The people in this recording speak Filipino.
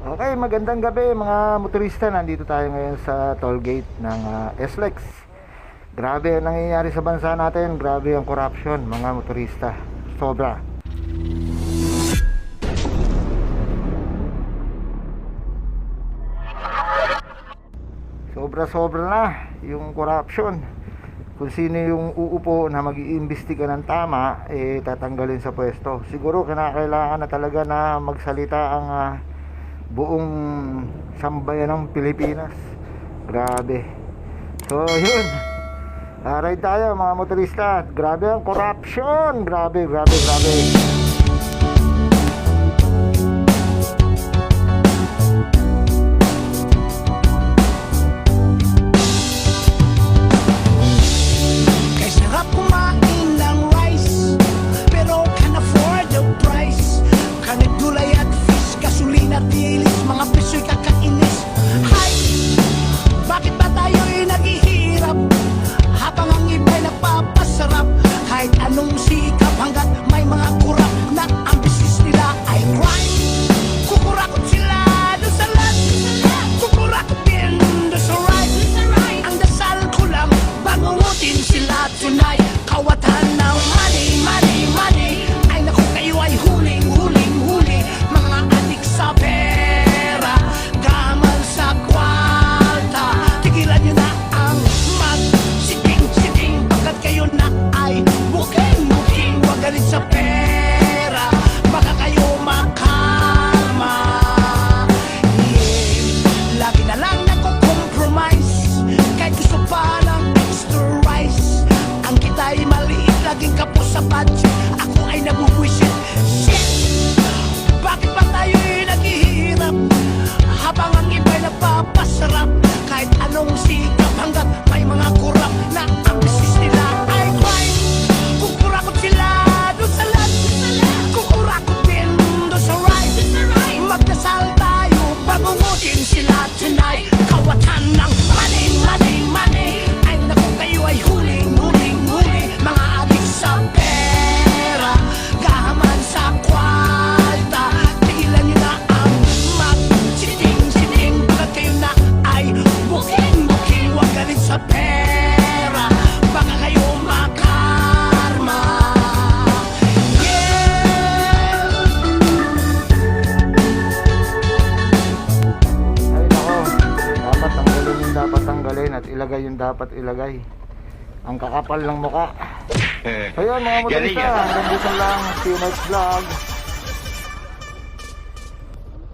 Okay, magandang gabi mga motorista. Nandito tayo ngayon sa toll gate ng ah, SLEX. Grabe ang nangyayari sa bansa natin. Grabe ang corruption, mga motorista. Sobra. Sobra-sobra na yung corruption. Kung sino yung uupo na mag-iimbestiga ng tama, eh tatanggalin sa pwesto. Siguro kinakailangan na talaga na magsalita ang ah, buong sambayan ng Pilipinas. Grabe. So, yun. Aray tayo mga motorista. Grabe ang corruption. Grabe, grabe, grabe. night. I know she เขาว่าท่านนั่ง dapat tanggalin at ilagay yung dapat ilagay. Ang kakapal ng muka. So yun mga motorista, hanggang dito lang. See you next vlog.